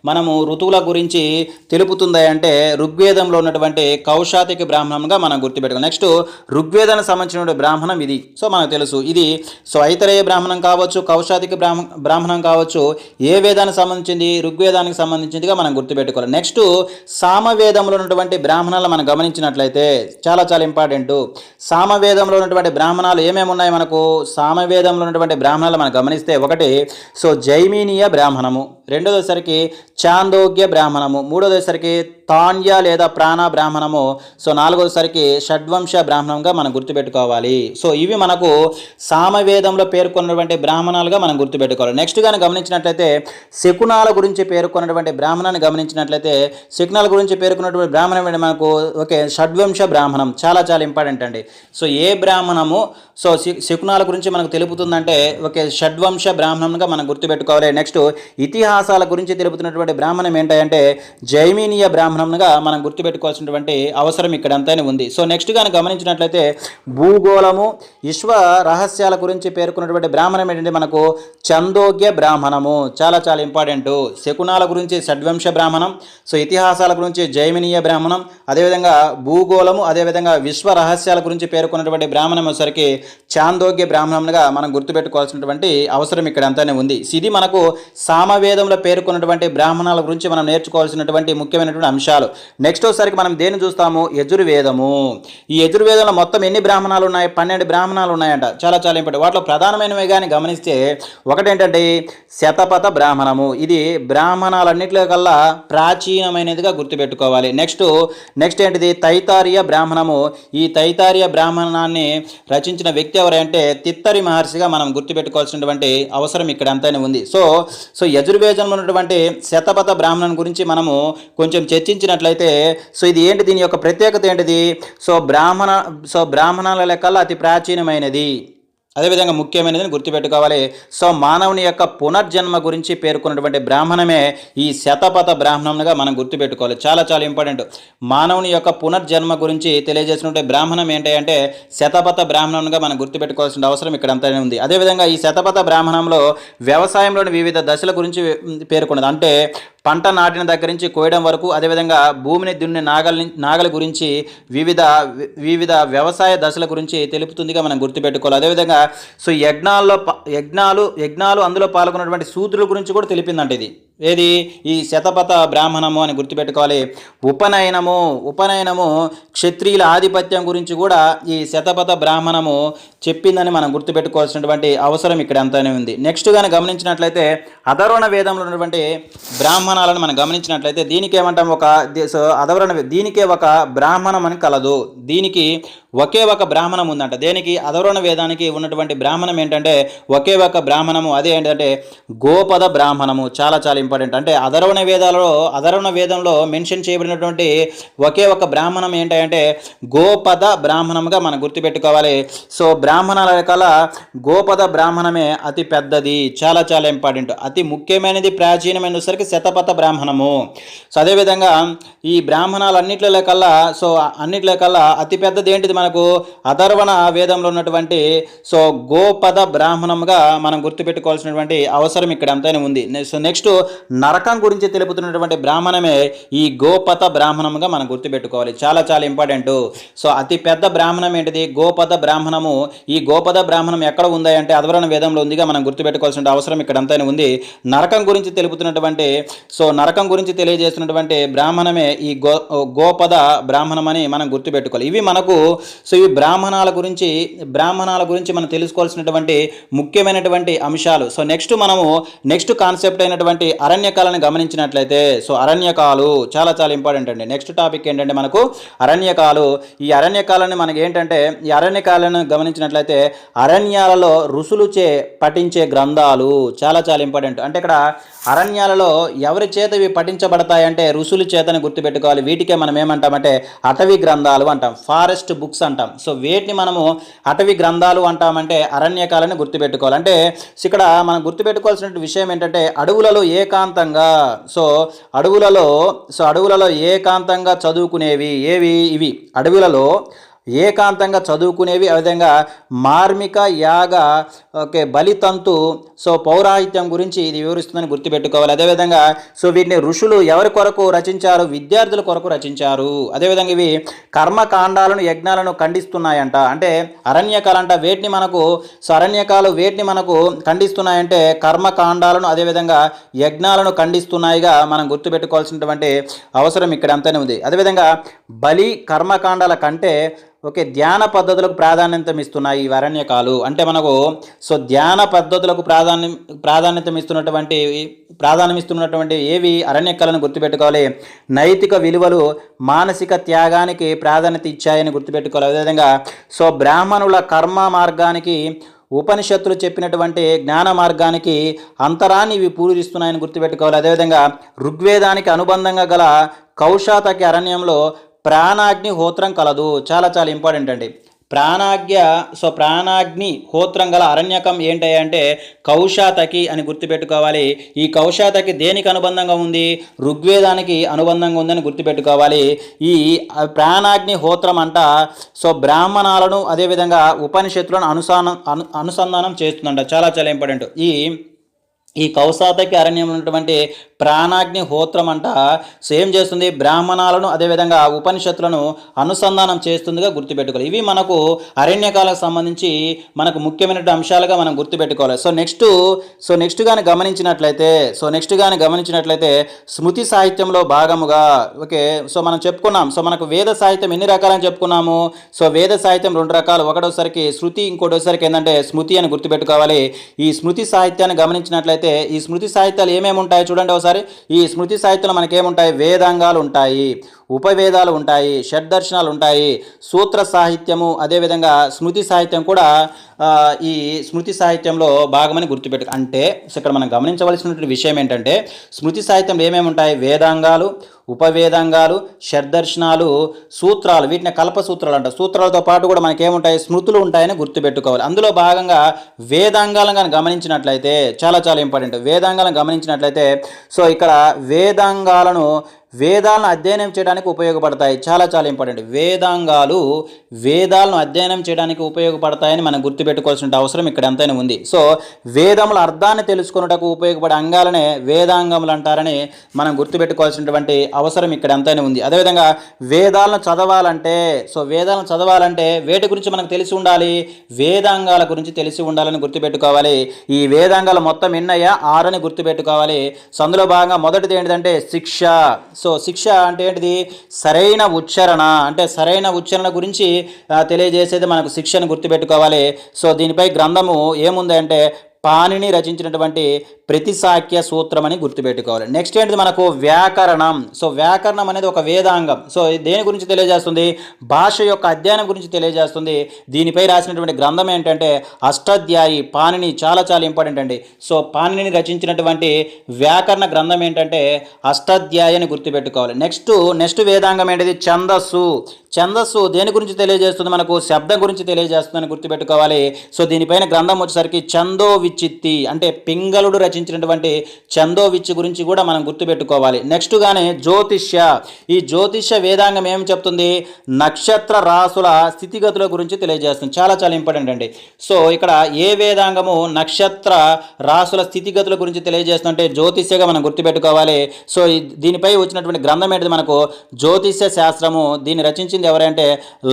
Speaker 1: మనము ఋతువుల గురించి తెలుపుతుంది అంటే ఋగ్వేదంలో ఉన్నటువంటి కౌశాతికి బ్రాహ్మణంగా మనం గుర్తుపెట్టుకోవాలి. నెక్స్ట్ ఋగ్వేదానికి సంబంధించిన బ్రాహ్మణం ఇది. సో మనకు తెలుసు ఇది సో ఐతరేయ బ్రాహ్మణం కావచ్చు కౌశాతికి బ్రాహ్మ బ్రాహ్మణం కావచ్చు ఏ వేదానికి సంబంధించింది ఋగ్వేదానికి సంబంధించిందిగా మనం గుర్తుపెట్టుకోవాలి. నెక్స్ట్ సామవేదంలో ఉన్నటువంటి బ్రాహ్మణాలు మనం గమనించినట్లయితే చాలా చాలా ఇంపార్టెంట్ సామవేదంలో ఉన్నటువంటి బ్రాహ్మణాలు ఏమేమి ఉన్నాయి మనకు? సామవేదంలో ఉన్నటువంటి బ్రాహ్మణాలు మనం గమనిస్తే ఒకటి సో జైమినీయ బ్రాహ్మణము. రెండోదసరికి చాందోగ్య బ్రాహ్మణము. మూడోదసరికి తాన్య లేదా ప్రాణ బ్రాహ్మణము. సో నాలుగోదసరికి షడ్వంశ బ్రాహ్మణంగా మనం గుర్తుపెట్టుకోవాలి. సో ఇవి మనకు సామవేదంలో పేర్కొన్నటువంటి బ్రాహ్మణాలుగా మనం గుర్తుపెట్టుకోవాలి. నెక్స్ట్ కానీ గమనించినట్లయితే శకునాల గురించి పేర్కొన్నటువంటి బ్రాహ్మణాన్ని గమనించినట్లయితే శకునాల గురించి పేర్కొన్నటువంటి బ్రాహ్మణం మనకు ఓకే షడ్వంశ బ్రాహ్మణం. చాలా చాలా ఇంపార్టెంట్ అండి. సో ఏ బ్రాహ్మణము. సో శకునాల గురించి మనకు తెలుపుతుందంటే ఓకే షడ్వంశ బ్రాహ్మణంగా మనం గుర్తుపెట్టుకోవాలి. నెక్స్ట్ ఇతిహాసాల గురించి తెలుపుతున్నటువంటి బ్రాహ్మణం ఏంటంటే జైమినీయ బ్రాహ్మణంగా మనం గుర్తుపెట్టుకోవాల్సినటువంటి అవసరం ఇక్కడ అంతానే ఉంది. సో నెక్స్ట్ కానీ గమనించినట్లయితే భూగోళము విశ్వ రహస్యాల గురించి పేర్కొన్నటువంటి బ్రాహ్మణం ఏంటంటే మనకు చందోగ్య బ్రాహ్మణము. చాలా చాలా ఇంపార్టెంట్. శకునాల గురించి షడ్వంశ బ్రాహ్మణం సో ఇతిహాసాల గురించి జైమినీయ బ్రాహ్మణం అదేవిధంగా భూగోళము అదేవిధంగా విశ్వ రహస్యాల గురించి పేర్కొన్నటువంటి బ్రాహ్మణం వచ్చరికి చాందోగ్య బ్రాహ్మణంగా మనం గుర్తుపెట్టుకోవాల్సినటువంటి అవసరం ఇక్కడ అంతానే ఉంది. ఇది మనకు సామవేదంలో పేర్కొన్నటువంటి బ్రాహ్మణాల గురించి మనం నేర్చుకోవాల్సినటువంటి ముఖ్యమైనటువంటి అంశాలు. నెక్స్ట్ ఒకసారికి మనం దేన్ని చూస్తాము? యజుర్వేదము. ఈ యజుర్వేదంలో మొత్తం ఎన్ని బ్రాహ్మణాలు ఉన్నాయి పన్నెండు బ్రాహ్మణాలు ఉన్నాయంట చాలా చాలా ఇంపార్టెంట్. వాటిలో ప్రధానమైనవి కానీ గమనిస్తే ఒకటేంటంటే శతపథ బ్రాహ్మణము. ఇది బ్రాహ్మణాలన్నింటిలో కల్లా ప్రాచీనమైనదిగా గుర్తుపెట్టుకోవాలి. నెక్స్ట్ నెక్స్ట్ ఏంటిది? తైతారియ బ్రాహ్మణము. ఈ తైతారియ బ్రాహ్మణాన్ని రచించిన వ్యక్తి ఎవరంటే తిత్తరి మహర్షిగా మనం గుర్తుపెట్టుకోవాల్సినటువంటి అవసరం ఇక్కడ అంతానే ఉంది. సో సో యజుర్వేదంలో ఉన్నటువంటి శతపథ బ్రాహ్మణుని గురించి మనము కొంచెం చర్చించినట్లయితే సో ఇది ఏంటి దీని యొక్క ప్రత్యేకత ఏంటిది? సో బ్రాహ్మణ సో బ్రాహ్మణాల లెక్కల్లో అతి ప్రాచీనమైనది. అదేవిధంగా ముఖ్యమైనదని గుర్తుపెట్టుకోవాలి. సో మానవుని యొక్క పునర్జన్మ గురించి పేర్కొన్నటువంటి బ్రాహ్మణమే ఈ శతపథ బ్రాహ్మణంగా మనం గుర్తుపెట్టుకోవాలి. చాలా చాలా ఇంపార్టెంట్. మానవుని యొక్క పునర్జన్మ గురించి తెలియజేసినటువంటి బ్రాహ్మణం ఏంటి అంటే శతపథ బ్రాహ్మణంగా మనం గుర్తుపెట్టుకోవాల్సిన అవసరం ఇక్కడ అంతనే ఉంది. అదేవిధంగా ఈ శతపథ బ్రాహ్మణంలో వ్యవసాయంలోని వివిధ దశల గురించి పేర్కొన్నది. అంటే పంట నాటిన దగ్గర నుంచి కోయడం వరకు అదేవిధంగా భూమిని దున్ని నాగల నాగలి గురించి వివిధ వివిధ వ్యవసాయ దశల గురించి తెలుపుతుందిగా మనం గుర్తుపెట్టుకోవాలి. అదేవిధంగా సో యజ్ఞాల్లో ప- యజ్ఞాలు యజ్ఞాలు అందులో పాల్గొన్నటువంటి సూత్రుల గురించి కూడా తెలిపిందంట ఇది. ఏది? ఈ శతపథ బ్రాహ్మణము అని గుర్తుపెట్టుకోవాలి. ఉపనయనము ఉపనయనము క్షత్రియుల ఆధిపత్యం గురించి కూడా ఈ శతపథ బ్రాహ్మణము చెప్పిందని మనం గుర్తుపెట్టుకోవాల్సినటువంటి అవసరం ఇక్కడ అంతానే ఉంది. నెక్స్ట్ కానీ గమనించినట్లయితే అధర్వణ వేదంలో ఉన్నటువంటి బ్రాహ్మణాలను మనం గమనించినట్లయితే దీనికి ఏమంటాం ఒక అధవరణ దీనికే ఒక బ్రాహ్మణం అని కలదు. దీనికి ఒకే ఒక బ్రాహ్మణం ఉందంట. దేనికి? అధర్వణ వేదానికి ఉన్నటువంటి బ్రాహ్మణం ఏంటంటే ఒకే ఒక బ్రాహ్మణము అదే ఏంటంటే గోపద బ్రాహ్మణము. చాలా చాలా ఇంపార్టెంట్ అంటే అధర్వణ వేదాలలో అధర్వణ వేదంలో మెన్షన్ చేయబడినటువంటి ఒకే ఒక బ్రాహ్మణం ఏంటంటే గోపద బ్రాహ్మణంగా మనం గుర్తుపెట్టుకోవాలి. సో బ్రాహ్మణాల రకాల గోపద బ్రాహ్మణమే అతి పెద్దది. చాలా చాలా ఇంపార్టెంట్ అతి ముఖ్యమైనది ప్రాచీనమైన సరికి శతపథ బ్రాహ్మణము. సో అదేవిధంగా ఈ బ్రాహ్మణాలన్నింటిలో కల్లా సో అన్నింటిలో కల్లా అతి పెద్దది ఏంటిది మనకు అధర్వణ వేదంలో ఉన్నటువంటి సో గోపద బ్రాహ్మణంగా మనం గుర్తుపెట్టుకోవాల్సినటువంటి అవసరం ఇక్కడ అంతనే ఉంది. సో నెక్స్ట్ నరకం గురించి తెలుపుతున్నటువంటి బ్రాహ్మణమే ఈ గోపద బ్రాహ్మణంగా మనం గుర్తుపెట్టుకోవాలి. చాలా చాలా ఇంపార్టెంట్. సో అతి పెద్ద బ్రాహ్మణం ఏంటిది? గోపద బ్రాహ్మణము. ఈ గోపద బ్రాహ్మణం ఎక్కడ ఉందా అంటే అధవరణ వేదంలో ఉందిగా మనం గుర్తుపెట్టుకోవాల్సిన అవసరం ఇక్కడ అంతైనా ఉంది. నరకం గురించి తెలుపుతున్నటువంటి సో నరకం గురించి తెలియజేస్తున్నటువంటి బ్రాహ్మణమే ఈ గో గోపద బ్రాహ్మణం అని మనం గుర్తుపెట్టుకోవాలి. ఇవి మనకు సో ఇవి బ్రాహ్మణాల గురించి బ్రాహ్మణాల గురించి మనం తెలుసుకోవాల్సినటువంటి ముఖ్యమైనటువంటి అంశాలు. సో నెక్స్ట్ మనము నెక్స్ట్ కాన్సెప్ట్ అయినటువంటి అరణ్యకాలను గమనించినట్లయితే సో అరణ్యకాలు చాలా చాలా ఇంపార్టెంట్ అండి. నెక్స్ట్ టాపిక్ ఏంటంటే మనకు అరణ్యకాలు. ఈ అరణ్యకాలని మనకి ఏంటంటే ఈ అరణ్యకాలను గమనించినట్లయితే అరణ్యాలలో ఋషులు చే పఠించే గ్రంథాలు చాలా చాలా ఇంపార్టెంట్ అంటే ఇక్కడ అరణ్యాలలో ఎవరి చేత ఇవి పఠించబడతాయి అంటే చేతని గుర్తుపెట్టుకోవాలి. వీటికే మనం ఏమంటామంటే అటవీ గ్రంథాలు అంటాం. ఫారెస్ట్ బుక్స్ అంటాం. సో వీటిని మనము అటవీ గ్రంథాలు అంటామంటే అరణ్యకాలని గుర్తుపెట్టుకోవాలి. అంటే ఇక్కడ మనం గుర్తుపెట్టుకోవాల్సిన విషయం ఏంటంటే అడవులలో ఏకాంతంగా సో అడవులలో సో అడవులలో ఏకాంతంగా చదువుకునేవి ఏవి? ఇవి అడవులలో ఏకాంతంగా చదువుకునేవి అదేవిధంగా మార్మిక యాగ ఓకే బలితంతు సో పౌరాహిత్యం గురించి ఇది వివరిస్తుందని గుర్తుపెట్టుకోవాలి. అదేవిధంగా సో వీటిని ఋషులు ఎవరి కొరకు రచించారు? విద్యార్థుల కొరకు రచించారు. అదేవిధంగా ఇవి కర్మకాండాలను యజ్ఞాలను ఖండిస్తున్నాయంట. అంటే అరణ్యకాలంట వేటిని మనకు సో అరణ్యకాలు వేటిని మనకు ఖండిస్తున్నాయంటే కర్మకాండాలను అదేవిధంగా యజ్ఞాలను ఖండిస్తున్నాయిగా మనం గుర్తుపెట్టుకోవాల్సినటువంటి అవసరం ఇక్కడ అంతనే ఉంది. అదేవిధంగా బలి కర్మకాండాల కంటే ఓకే ధ్యాన పద్ధతులకు ప్రాధాన్యత ఇస్తున్నాయి ఈ అరణ్యకాలు అంటే మనకు సో ధ్యాన పద్ధతులకు ప్రాధాన్యం ప్రాధాన్యత ఇస్తున్నటువంటి ప్రాధాన్యం ఇస్తున్నటువంటి ఏవి? అరణ్యకాలను గుర్తుపెట్టుకోవాలి. నైతిక విలువలు మానసిక త్యాగానికి ప్రాధాన్యత ఇచ్చాయని గుర్తుపెట్టుకోవాలి. అదేవిధంగా సో బ్రాహ్మణుల కర్మ మార్గానికి ఉపనిషత్తులు చెప్పినటువంటి జ్ఞాన మార్గానికి అంతరాన్ని ఇవి పూరిస్తున్నాయని గుర్తుపెట్టుకోవాలి. అదేవిధంగా ఋగ్వేదానికి అనుబంధంగా గల కౌశాతకి అరణ్యంలో ప్రాణాగ్ని హోత్రం కలదు. చాలా చాలా ఇంపార్టెంట్ అండి. ప్రాణాగ్య సో ప్రాణాగ్ని హోత్రం గల అరణ్యకం ఏంటంటే కౌశాతకి అని గుర్తుపెట్టుకోవాలి. ఈ కౌశాతకి దేనికి అనుబంధంగా ఉంది? ఋగ్వేదానికి అనుబంధంగా ఉందని గుర్తుపెట్టుకోవాలి. ఈ ప్రాణాగ్ని హోత్రం అంట సో బ్రాహ్మణాలను అదేవిధంగా ఉపనిషత్తులను అనుసాన అను అనుసంధానం చేస్తుందంట. చాలా చాలా ఇంపార్టెంట్. ఈ ఈ కౌసాతకి అరణ్యంలో ఉన్నటువంటి ప్రాణాగ్ని హోత్రం అంట సేమ్ చేస్తుంది బ్రాహ్మణాలను అదేవిధంగా ఉపనిషత్తులను అనుసంధానం చేస్తుందిగా గుర్తుపెట్టుకోవాలి. ఇవి మనకు అరణ్యకాలకు సంబంధించి మనకు ముఖ్యమైన అంశాలుగా మనం గుర్తుపెట్టుకోవాలి. సో నెక్స్ట్ సో నెక్స్ట్ కానీ గమనించినట్లయితే సో నెక్స్ట్ కానీ గమనించినట్లయితే స్మృతి సాహిత్యంలో భాగముగా ఓకే సో మనం చెప్పుకున్నాం. సో మనకు వేద సాహిత్యం ఎన్ని రకాలని చెప్పుకున్నాము? సో వేద సాహిత్యం రెండు రకాలు. ఒకటోసరికి శృతి ఇంకోటోసరికి ఏంటంటే స్మృతి అని గుర్తుపెట్టుకోవాలి. ఈ స్మృతి సాహిత్యాన్ని గమనించినట్లయితే ఈ స్మృతి సాహిత్యాలు ఏమేమి ఉంటాయి చూడండి ఒకసారి. ఈ స్మృతి సాహిత్యంలో మనకేముంటాయి? వేదాంగాలు ఉంటాయి ఉపవేదాలు ఉంటాయి షడ్దర్శనాలు ఉంటాయి సూత్ర సాహిత్యము అదేవిధంగా స్మృతి సాహిత్యం కూడా ఈ స్మృతి సాహిత్యంలో భాగమని గుర్తుపెట్టు అంటే ఇక్కడ మనం గమనించవలసినటువంటి విషయం ఏంటంటే స్మృతి సాహిత్యంలో ఏమేమి ఉంటాయి? వేదాంగాలు ఉపవేదాంగాలు షడ్దర్శనాలు సూత్రాలు వీటిని కల్ప సూత్రాలు అంటారు. సూత్రాలతో పాటు కూడా మనకేముంటాయి? స్మృతులు ఉంటాయని గుర్తుపెట్టుకోవాలి. అందులో భాగంగా వేదాంగాలను కానీ గమనించినట్లయితే చాలా చాలా ఇంపార్టెంట్. వేదాంగాలను గమనించినట్లయితే సో ఇక్కడ వేదాంగాలను వేదాలను అధ్యయనం చేయడానికి ఉపయోగపడతాయి. చాలా చాలా ఇంపార్టెంట్. వేదాంగాలు వేదాలను అధ్యయనం చేయడానికి ఉపయోగపడతాయని మనం గుర్తుపెట్టుకోవాల్సిన అవసరం ఇక్కడ ఎంతైనా ఉంది. సో వేదముల అర్థాన్ని తెలుసుకున్నటకు ఉపయోగపడే అంగాలనే వేదాంగములు అంటారని మనం గుర్తుపెట్టుకోవాల్సినటువంటి అవసరం ఇక్కడ ఎంతైనా ఉంది. అదేవిధంగా వేదాలను చదవాలంటే సో వేదాలను చదవాలంటే వేటి గురించి మనకు తెలిసి ఉండాలి? వేదాంగాల గురించి తెలిసి ఉండాలని గుర్తుపెట్టుకోవాలి. ఈ వేదాంగాలు మొత్తం ఎన్నయ్యా? ఆరని గుర్తుపెట్టుకోవాలి. సో అందులో భాగంగా మొదటిది ఏంటంటే శిక్ష. సో శిక్ష అంటే ఏంటిది? సరైన ఉచ్చారణ. అంటే సరైన ఉచ్చారణ గురించి తెలియజేసేది మనకు శిక్షను గుర్తుపెట్టుకోవాలి. సో దీనిపై గ్రంథము ఏముంది అంటే పాణిని రచించినటువంటి ప్రతిసాఖ్య సూత్రం అని గుర్తుపెట్టుకోవాలి. నెక్స్ట్ ఏంటిది మనకు? వ్యాకరణం. సో వ్యాకరణం అనేది ఒక వేదాంగం. సో దేని గురించి తెలియజేస్తుంది? భాష యొక్క అధ్యయనం గురించి తెలియజేస్తుంది. దీనిపై రాసినటువంటి గ్రంథం ఏంటంటే అష్టాధ్యాయి పాణిని చాలా చాలా ఇంపార్టెంట్ అండి. సో పాణిని రచించినటువంటి వ్యాకరణ గ్రంథం ఏంటంటే అష్టాధ్యాయి అని గుర్తుపెట్టుకోవాలి. నెక్స్ట్ నెక్స్ట్ వేదాంగం ఏంటిది? ఛందస్సు. ఛందస్సు దేని గురించి తెలియజేస్తుంది మనకు? శబ్దం గురించి తెలియజేస్తుందని గుర్తుపెట్టుకోవాలి. సో దీనిపైన గ్రంథం వచ్చేసరికి చందో విచిత్తి అంటే పింగళుడు రచించినటువంటి చందోవిచ్ గురించి కూడా మనం గుర్తుపెట్టుకోవాలి. నెక్స్ట్ గానే జ్యోతిష్య. ఈ జ్యోతిష్య వేదాంగం ఏం చెప్తుంది? నక్షత్ర రాసుల స్థితిగతుల గురించి తెలియజేస్తుంది. చాలా చాలా ఇంపార్టెంట్ అండి. సో ఇక్కడ ఏ వేదాంగము నక్షత్ర రాసుల స్థితిగతుల గురించి తెలియజేస్తుందంటే జ్యోతిష్యగా మనం గుర్తుపెట్టుకోవాలి. సో దీనిపై వచ్చినటువంటి గ్రంథం ఏంటిది మనకు? జ్యోతిష్య శాస్త్రము. దీన్ని రచించింది ఎవరంటే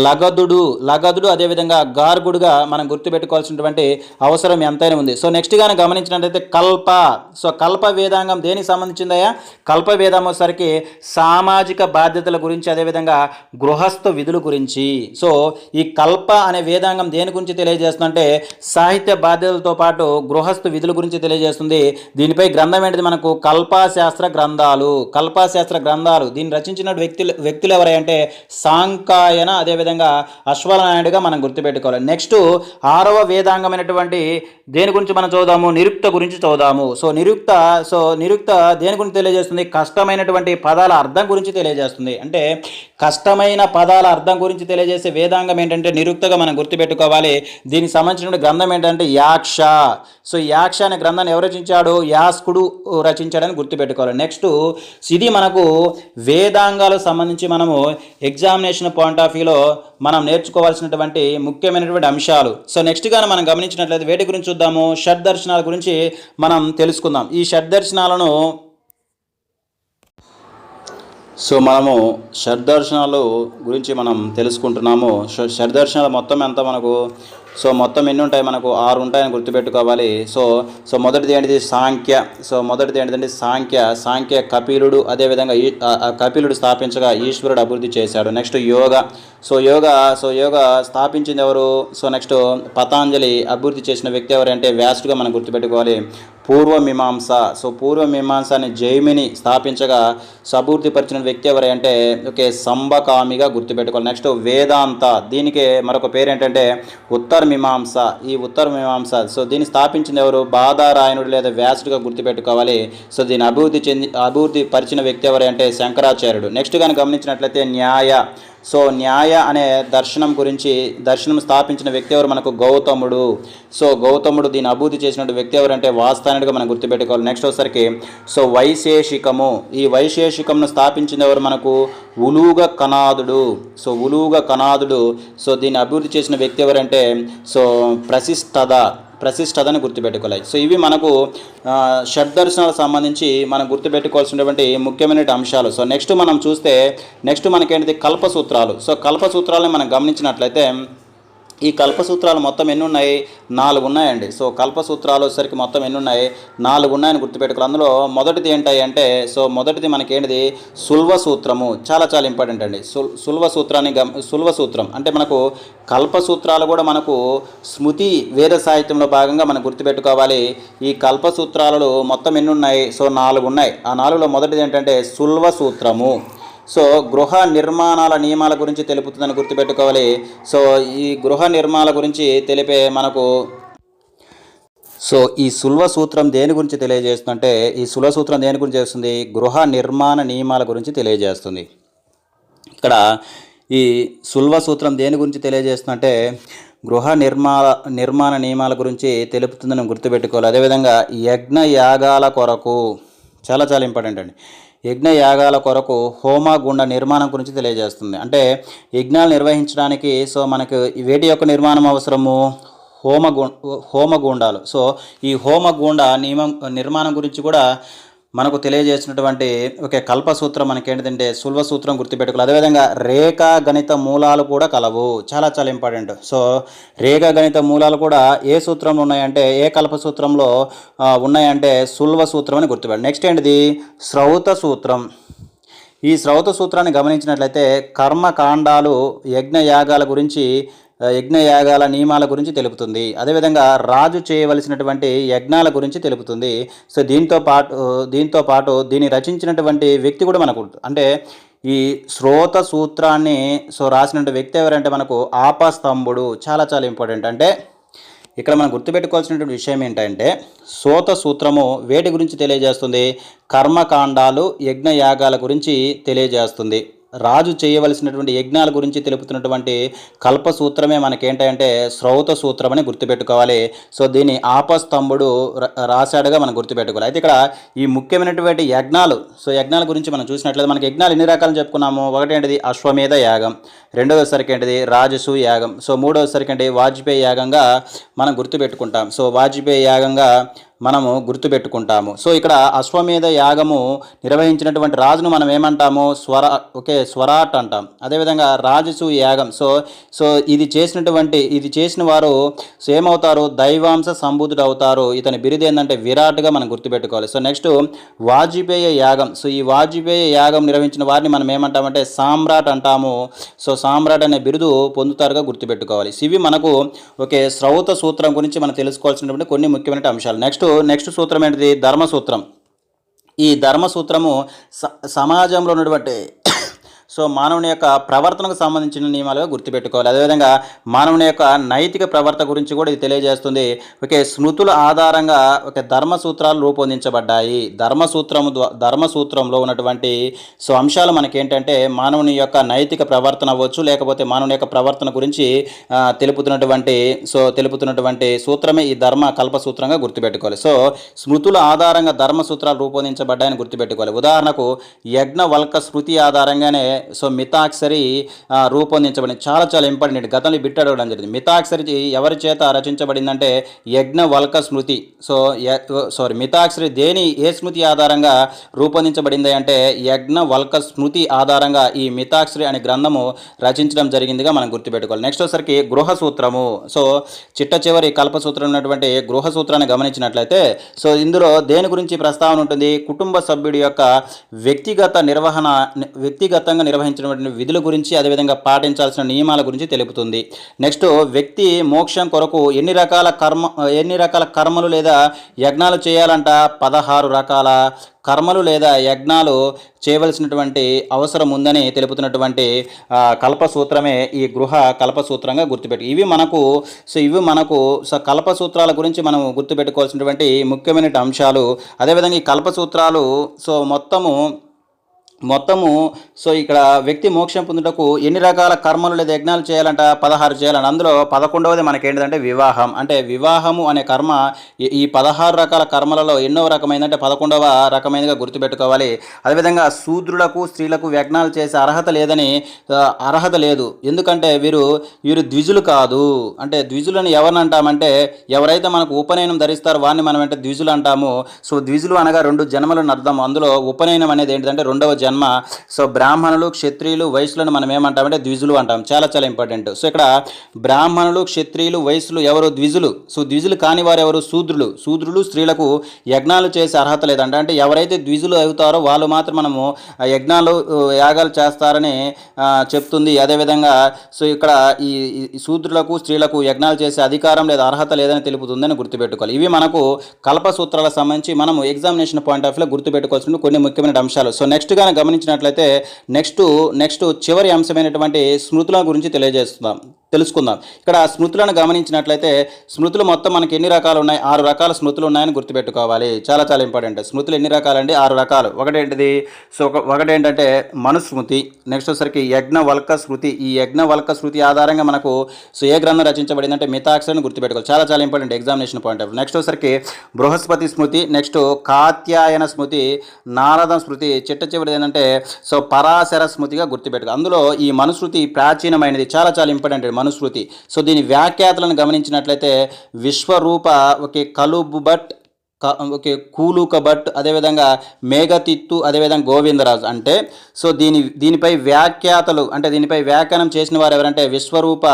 Speaker 1: లగదుడు. లగదుడు అదేవిధంగా గార్గుడుగా మనం గుర్తుపెట్టుకోవాల్సినటువంటి అవసరం ఎంతైనా ఉంది. సో నెక్స్ట్ గానే గమనించినట్లయితే కల్ప సో కల్ప వేదాంగం దేనికి సంబంధించిందయ్యా? కల్ప వేదం వచ్చేసరికి సామాజిక బాధ్యతల గురించి అదేవిధంగా గృహస్థ విధుల గురించి. సో ఈ కల్ప అనే వేదాంగం దేని గురించి తెలియజేస్తుందంటే సాహిత్య బాధ్యతలతో పాటు గృహస్థ విధుల గురించి తెలియజేస్తుంది. దీనిపై గ్రంథం ఏంటిది మనకు? కల్పాశాస్త్ర గ్రంథాలు. కల్పాశాస్త్ర గ్రంథాలు. దీన్ని రచించిన వ్యక్తులు వ్యక్తులు ఎవరంటే సాంకాయన అదేవిధంగా అశ్వనాయుడుగా మనం గుర్తుపెట్టుకోవాలి. నెక్స్ట్ ఆరవ వేదాంగమైనటువంటి దేని గురించి మనం చదువుదాము? నిరుక్త గురించి చదువుదాము. సో నిరుక్త సో నిరుక్త దేని గురించి తెలియజేస్తుంది? కష్టమైనటువంటి పదాల అర్థం గురించి తెలియజేస్తుంది. అంటే కష్టమైన పదాల అర్థం గురించి తెలియజేసే వేదాంగం ఏంటంటే నిరుక్తగా మనం గుర్తుపెట్టుకోవాలి. దీనికి సంబంధించిన గ్రంథం ఏంటంటే యాక్ష. సో యాక్ష అనే గ్రంథాన్ని ఎవరు రచించాడు? యాస్కుడు రచించాడని గుర్తుపెట్టుకోవాలి. నెక్స్ట్ ఇది మనకు వేదాంగాలకు సంబంధించి మనము ఎగ్జామినేషన్ పాయింట్ ఆఫ్ వ్యూలో మనం నేర్చుకోవాల్సినటువంటి ముఖ్యమైనటువంటి అంశాలు. సో నెక్స్ట్ గానే మనం గమనించినట్లయితే వేటి గురించి చూద్దాము? షడ్ దర్శనాల గురించి మనం తెలుసుకుందాం. ఈ షడ్దర్శనాలను సో మనము షడ్దర్శనాలు గురించి మనం తెలుసుకుంటున్నాము. షడ్దర్శనాలు మొత్తం ఎంత మనకు సో మొత్తం ఎన్ని ఉంటాయి మనకు? ఆరు ఉంటాయని గుర్తుపెట్టుకోవాలి. సో సో మొదటిది ఏంటిది? సాంఖ్య. సో మొదటిది ఏంటిదంటే సాంఖ్య. సాంఖ్య కపిలుడు అదేవిధంగా ఈ కపిలుడు స్థాపించగా ఈశ్వరుడు అభివృద్ధి చేశాడు. Next yoga. So yoga so yoga స్థాపించింది ఎవరు? సో నెక్స్ట్ పతాంజలి అభివృద్ధి చేసిన వ్యక్తి ఎవరంటే వ్యాసుడుగా మనం గుర్తుపెట్టుకోవాలి. పూర్వమీమాంస సో పూర్వమీమాంసని జైమిని స్థాపించగా సభివృద్ధిపరిచిన వ్యక్తి ఎవరంటే ఓకే సంబకామిగా గుర్తుపెట్టుకోవాలి. నెక్స్ట్ వేదాంత. దీనికి మరొక పేరు ఏంటంటే ఉత్తర ఉత్తరమీమాంస ఈ ఉత్తర మీమాంస సో దీన్ని స్థాపించింది ఎవరు? బాధారాయణుడు లేదా వ్యాసుడిగా గుర్తుపెట్టుకోవాలి. సో దీన్ని అభివృద్ధి చెంది అభివృద్ధి పరిచిన వ్యక్తి ఎవరు అంటే శంకరాచార్యుడు. నెక్స్ట్ కానీ గమనించినట్లయితే న్యాయ సో న్యాయ అనే దర్శనం గురించి దర్శనం స్థాపించిన వ్యక్తి ఎవరు? మనకు గౌతముడు. సో గౌతముడు దీని అభివృద్ధి చేసిన వ్యక్తి ఎవరంటే వాస్తానుడిగా మనం గుర్తుపెట్టుకోవాలి. నెక్స్ట్ వచ్చేసరికి సో వైశేషికము. ఈ వైశేషికంను స్థాపించిన ఎవరు? మనకు ఉలుగ కనాదుడు సో ఉలుగ కనాదుడు సో దీన్ని అభివృద్ధి చేసిన వ్యక్తి ఎవరంటే సో ప్రశిష్టద ప్రశిష్టదని గుర్తుపెట్టుకోవాలి సో ఇవి మనకు ఆ, షడ్దర్శనాలకు సంబంధించి మనం గుర్తుపెట్టుకోవాల్సినటువంటి ముఖ్యమైన అంశాలు. సో నెక్స్ట్ మనం చూస్తే నెక్స్ట్ మనకేంటిది? కల్పసూత్రాలు. సో కల్పసూత్రాలని మనం గమనించినట్లయితే ఈ కల్పసూత్రాలు మొత్తం ఎన్ని ఉన్నాయి నాలుగు ఉన్నాయండి సో కల్పసూత్రాలు వచ్చేసరికి మొత్తం ఎన్ని ఉన్నాయి నాలుగు ఉన్నాయని గుర్తుపెట్టుకోవాలి. అందులో మొదటిది ఏంటాయి అంటే సో మొదటిది మనకి ఏంటిది సుల్వ సూత్రము చాలా చాలా ఇంపార్టెంట్ అండి. సుల్ సుల్వ సూత్రాన్ని గమ సుల్వ సూత్రం అంటే మనకు కల్పసూత్రాలు కూడా మనకు స్మృతి వేద సాహిత్యంలో భాగంగా మనం గుర్తుపెట్టుకోవాలి. ఈ కల్పసూత్రాలలో మొత్తం ఎన్ని ఉన్నాయి సో నాలుగు ఉన్నాయి ఆ నాలుగులో మొదటిది ఏంటంటే సుల్వ సూత్రము సో గృహ నిర్మాణాల నియమాల గురించి తెలుపుతుందని గుర్తుపెట్టుకోవాలి. సో ఈ గృహ నిర్మాణాల గురించి తెలిపే మనకు సో ఈ సుల్వ సూత్రం దేని గురించి తెలియజేస్తుందంటే ఈ సుల్వ సూత్రం దేని గురించి చేస్తుంది? గృహ నిర్మాణ నియమాల గురించి తెలియజేస్తుంది. ఇక్కడ ఈ సుల్వ సూత్రం దేని గురించి తెలియజేస్తుందంటే గృహ నిర్మాణ నిర్మాణ నియమాల గురించి తెలుపుతుందని గుర్తుపెట్టుకోవాలి. అదేవిధంగా యజ్ఞ యాగాల కొరకు చాలా చాలా ఇంపార్టెంట్ అండి. యజ్ఞయాగాల కొరకు హోమ గుండ నిర్మాణం గురించి తెలియజేస్తుంది. అంటే యజ్ఞాలు నిర్వహించడానికి సో మనకు వేటి యొక్క నిర్మాణం అవసరము? హోమగు హోమగుండాలు సో ఈ హోమగుండ నియమం నిర్మాణం గురించి కూడా మనకు తెలియజేసినటువంటి ఒక కల్పసూత్రం మనకి ఏంటంటే సుల్వ సూత్రం గుర్తుపెట్టుకోవాలి. అదేవిధంగా రేఖా గణిత మూలాలు కూడా కలవు. చాలా చాలా ఇంపార్టెంట్. సో రేఖా గణిత మూలాలు కూడా ఏ సూత్రంలో ఉన్నాయంటే ఏ కల్ప సూత్రంలో ఉన్నాయంటే సుల్వ సూత్రం అని గుర్తుపెట్టాలి నెక్స్ట్ ఏంటిది? శ్రౌత సూత్రం ఈ శ్రౌత సూత్రాన్ని గమనించినట్లయితే కర్మకాండాలు యజ్ఞయాగాల గురించి యజ్ఞయాగాల నియమాల గురించి తెలుపుతుంది. అదేవిధంగా రాజు చేయవలసినటువంటి యజ్ఞాల గురించి తెలుపుతుంది. సో దీంతో పాటు దీంతో పాటు దీన్ని రచించినటువంటి వ్యక్తి కూడా మనకు అంటే ఈ శ్రోత సూత్రాన్ని సో రాసినటువంటి వ్యక్తి ఎవరంటే మనకు ఆపస్తంభుడు. చాలా చాలా ఇంపార్టెంట్. అంటే ఇక్కడ మనం గుర్తుపెట్టుకోవాల్సినటువంటి విషయం ఏంటంటే సోత సూత్రము వేటి గురించి తెలియజేస్తుంది? కర్మకాండాలు యజ్ఞయాగాల గురించి తెలియజేస్తుంది. రాజు చేయవలసినటువంటి యజ్ఞాల గురించి తెలుపుతున్నటువంటి కల్ప సూత్రమే మనకేంటంటే శ్రౌత సూత్రం అని గుర్తుపెట్టుకోవాలి. సో దీన్ని ఆపస్తంభుడు రాశాడుగా మనం గుర్తుపెట్టుకోవాలి. అయితే ఇక్కడ ఈ ముఖ్యమైనటువంటి యజ్ఞాలు సో యజ్ఞాల గురించి మనం చూసినట్లయితే మనకి యజ్ఞాలు ఎన్ని రకాలు చెప్పుకున్నాము? ఒకటి ఏంటిది అశ్వమేధ యాగం రెండవసరికి ఏంటిది రాజసు యాగం. సో మూడవసరికి ఏంటి వాజ్పేయి యాగంగా మనం గుర్తుపెట్టుకుంటాం. సో వాజ్పేయి యాగంగా మనము గుర్తుపెట్టుకుంటాము. సో ఇక్కడ అశ్వమేధ యాగము నిర్వహించినటువంటి రాజును మనం ఏమంటాము? స్వర ఓకే స్వరాట్ అంటాం. అదేవిధంగా రాజసు యాగం. సో సో ఇది చేసినటువంటి ఇది చేసిన వారు సో ఏమవుతారు? దైవాంశ సంబూతుడు అవుతారు ఇతని బిరుదు ఏంటంటే విరాట్గా మనం గుర్తుపెట్టుకోవాలి. సో నెక్స్ట్ వాజ్పేయ యాగం. సో ఈ వాజ్పేయ యాగం నిర్వహించిన వారిని మనం ఏమంటామంటే సామ్రాట్ అంటాము. సో సామ్రాట్ అనే బిరుదు పొందుతారుగా గుర్తుపెట్టుకోవాలి. ఇవి మనకు ఒకే శ్రౌత సూత్రం గురించి మనం తెలుసుకోవాల్సినటువంటి కొన్ని ముఖ్యమైన అంశాలు. నెక్స్ట్ నెక్స్ట్ సూత్రం ఏంటిది? ధర్మ సూత్రం ఈ ధర్మ సూత్రము స సమాజంలో ఉన్నటువంటి సో మానవుని యొక్క ప్రవర్తనకు సంబంధించిన నియమాలుగా గుర్తుపెట్టుకోవాలి. అదేవిధంగా మానవుని యొక్క నైతిక ప్రవర్తన గురించి కూడా ఇది తెలియజేస్తుంది. ఓకే స్మృతుల ఆధారంగా ఒక ధర్మ సూత్రాలు రూపొందించబడ్డాయి ధర్మ ధర్మసూత్రంలో ధర్మ సూత్రంలో ఉన్నటువంటి సో అంశాలు మనకేంటంటే మానవుని యొక్క నైతిక ప్రవర్తన అవ్వచ్చు లేకపోతే మానవుని యొక్క ప్రవర్తన గురించి తెలుపుతున్నటువంటి సో తెలుపుతున్నటువంటి సూత్రమే ఈ ధర్మ కల్ప సూత్రంగా గుర్తుపెట్టుకోవాలి. సో స్మృతుల ఆధారంగా ధర్మ సూత్రాలు రూపొందించబడ్డాయని గుర్తుపెట్టుకోవాలి. ఉదాహరణకు యజ్ఞ వల్క స్మృతి ఆధారంగానే సో మితాక్షరి రూపొందించబడింది చాలా చాలా ఇంపార్టెంట్. గతంలో బిట్ అడగడం జరిగింది. మితాక్షరి ఎవరి చేత రచించబడిందంటే యజ్ఞవల్క స్మృతి. సో సారీ మితాక్షరి దేని ఏ స్మృతి ఆధారంగా రూపొందించబడింది అంటే యజ్ఞవల్క స్మృతి ఆధారంగా ఈ మితాక్షరి అనే గ్రంథము రచించడం జరిగిందిగా మనం గుర్తుపెట్టుకోవాలి. నెక్స్ట్ వచ్చరికి గృహ సూత్రము సో చిట్ట చివరి కల్ప సూత్రం ఉన్నటువంటి గృహ సూత్రాన్ని గమనించినట్లయితే సో ఇందులో దేని గురించి ప్రస్తావన ఉంటుంది? కుటుంబ సభ్యుడి యొక్క వ్యక్తిగత నిర్వహణ వ్యక్తిగతంగా నిర్వహించినటువంటి విధుల గురించి అదేవిధంగా పాటించాల్సిన నియమాల గురించి తెలుపుతుంది. నెక్స్ట్ వ్యక్తి మోక్షం కొరకు ఎన్ని రకాల కర్మ ఎన్ని రకాల కర్మలు లేదా యజ్ఞాలు చేయాలంట? పదహారు రకాల కర్మలు లేదా యజ్ఞాలు చేయవలసినటువంటి అవసరం ఉందని తెలుపుతున్నటువంటి కల్పసూత్రమే ఈ గృహ కల్పసూత్రంగా గుర్తుపెట్టు ఇవి మనకు సో ఇవి మనకు సో కల్పసూత్రాల గురించి మనం గుర్తుపెట్టుకోవాల్సినటువంటి ముఖ్యమైన అంశాలు. అదేవిధంగా ఈ కల్పసూత్రాలు సో మొత్తము మొత్తము సో ఇక్కడ వ్యక్తి మోక్షం పొందుటకు ఎన్ని రకాల కర్మలు లేదా యజ్ఞాలు చేయాలంట? పదహారు చేయాలంట. అందులో పదకొండవది మనకి ఏంటంటే వివాహం. అంటే వివాహము అనే కర్మ ఈ- ఈ పదహారు రకాల కర్మలలో ఎన్నో రకమైందంటే పదకొండవ రకమైనదిగా గుర్తుపెట్టుకోవాలి. అదేవిధంగా శూద్రులకు స్త్రీలకు యజ్ఞాలు చేసే అర్హత లేదని అర్హత లేదు. ఎందుకంటే వీరు వీరు ద్విజులు కాదు. అంటే ద్విజులను ఎవరిని అంటామంటే ఎవరైతే మనకు ఉపనయనం ధరిస్తారో వారిని మనం అంటే ద్విజులు అంటాము. సో ద్విజులు అనగా రెండు జన్మలను అర్థం అందులో ఉపనయనం అనేది ఏంటంటే రెండవ జన్మ. సో బ్రాహ్మణులు క్షత్రియులు వయసులను మనం ఏమంటామంటే ద్విజులు అంటాం. చాలా చాలా ఇంపార్టెంట్. సో ఇక్కడ బ్రాహ్మణులు క్షత్రియులు వయసులు ఎవరు? ద్విజులు. సో ద్విజులు కాని వారు ఎవరు? శూద్రులు. శూద్రులు స్త్రీలకు యజ్ఞాలు చేసే అర్హత లేదంట. అంటే ఎవరైతే ద్విజులు అవుతారో వాళ్ళు మాత్రం మనము యజ్ఞాలు యాగాలు చేస్తారని చెప్తుంది. అదేవిధంగా సో ఇక్కడ ఈ శూద్రులకు స్త్రీలకు యజ్ఞాలు చేసే అధికారం లేదా అర్హత లేదని తెలుపుతుందని గుర్తుపెట్టుకోవాలి. ఇవి మనకు కల్పసూత్రాలకు సంబంధించి మనము ఎగ్జామినేషన్ పాయింట్ ఆఫ్ వ్యూలో గుర్తుపెట్టుకోవాల్సిన కొన్ని ముఖ్యమైన అంశాలు. సో నెక్స్ట్ కానీ గమనించినట్లయితే నెక్స్ట్ నెక్స్ట్ చివరి అంశమైనటువంటి స్మృతుల గురించి తెలియజేస్తున్నాం తెలుసుకుందాం. ఇక్కడ స్మృతులను గమనించినట్లయితే స్మృతులు మొత్తం మనకి ఎన్ని రకాలు ఉన్నాయి ఆరు రకాల స్మృతులు ఉన్నాయని గుర్తుపెట్టుకోవాలి. చాలా చాలా ఇంపార్టెంట్. స్మృతులు ఎన్ని రకాలండి? ఆరు రకాలు. ఒకటేంటిది? సో ఒక ఒకటేంటంటే మనుస్మృతి. నెక్స్ట్ వచ్చరికి యజ్ఞవల్క స్మృతి. ఈ యజ్ఞవల్క స్మృతి ఆధారంగా మనకు సో ఏ గ్రంథం రచించబడిందంటే మితాక్షరాన్ని గుర్తుపెట్టుకోవాలి. చాలా చాలా important examination point of next వచ్చరికి బృహస్పతి స్మృతి. నెక్స్ట్ కాత్యాయన స్మృతి. నారద స్మృతి. చిట్ట చివరిది ఏంటంటే సో పరాశర స్మృతిగా గుర్తుపెట్టుకో. అందులో ఈ మనుస్మృతి ప్రాచీనమైనది చాలా చాలా ఇంపార్టెంట్ మనుస్మృతి సో దీని వ్యాఖ్యాతలను గమనించినట్లయితే విశ్వరూప ఓకే కలుబు భట్ ఓకే కూలు కబట్ అదేవిధంగా మేఘతిత్తు అదేవిధంగా గోవిందరాజు. అంటే సో దీని దీనిపై వ్యాఖ్యాతలు అంటే దీనిపై వ్యాఖ్యానం చేసిన వారు ఎవరంటే విశ్వరూప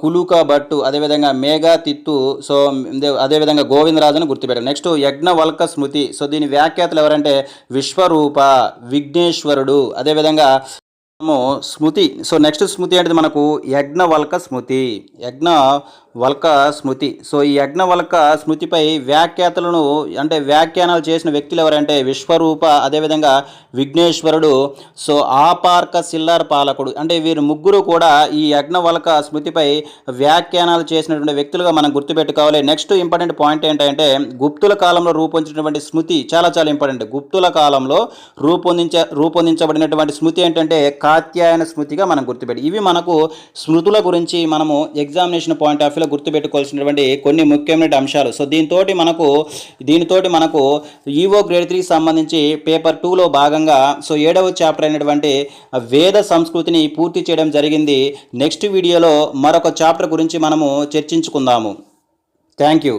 Speaker 1: కులుక భట్టు అదేవిధంగా మేఘతిత్తు సో దే- అదేవిధంగా గోవిందరాజును గుర్తుపెట్టారు. నెక్స్ట్ యజ్ఞవల్క స్మృతి. సో దీని వ్యాఖ్యాతలు ఎవరంటే విశ్వరూప విఘ్నేశ్వరుడు అదేవిధంగా స్మృతి. సో నెక్స్ట్ స్మృతి అంటే మనకు? యజ్ఞవల్క స్మృతి. యజ్ఞ వల్క స్మృతి. సో ఈ యజ్ఞవల్క స్మృతిపై వ్యాఖ్యాతలను అంటే వ్యాఖ్యానాలు చేసిన వ్యక్తులు ఎవరంటే విశ్వరూప అదేవిధంగా విఘ్నేశ్వరుడు సో ఆపార్క సిల్లార్ పాలకుడు. అంటే వీరు ముగ్గురు కూడా ఈ యజ్ఞవల్క స్మృతిపై వ్యాఖ్యానాలు చేసినటువంటి వ్యక్తులుగా మనం గుర్తుపెట్టుకోవాలి. నెక్స్ట్ ఇంపార్టెంట్ పాయింట్ ఏంటంటే గుప్తుల కాలంలో రూపొందించినటువంటి స్మృతి చాలా చాలా ఇంపార్టెంట్. గుప్తుల కాలంలో రూపొందించ రూపొందించబడినటువంటి స్మృతి ఏంటంటే కాత్యాయన స్మృతిగా మనం గుర్తుపెట్టి ఇవి మనకు స్మృతుల గురించి మనము ఎగ్జామినేషన్ పాయింట్ ఆఫ్ వ్యూలో గుర్తుపెట్టుకోవాల్సినటువంటి కొన్ని ముఖ్యమైన అంశాలు. సో దీంతో మనకు దీనితోటి మనకు ఈవో గ్రేడ్ త్రీకి సంబంధించి పేపర్ టూలో భాగంగా సో ఏడవ చాప్టర్ అయినటువంటి వేద సంస్కృతిని పూర్తి చేయడం జరిగింది. నెక్స్ట్ వీడియోలో మరొక చాప్టర్ గురించి మనము చర్చించుకుందాము. Thank you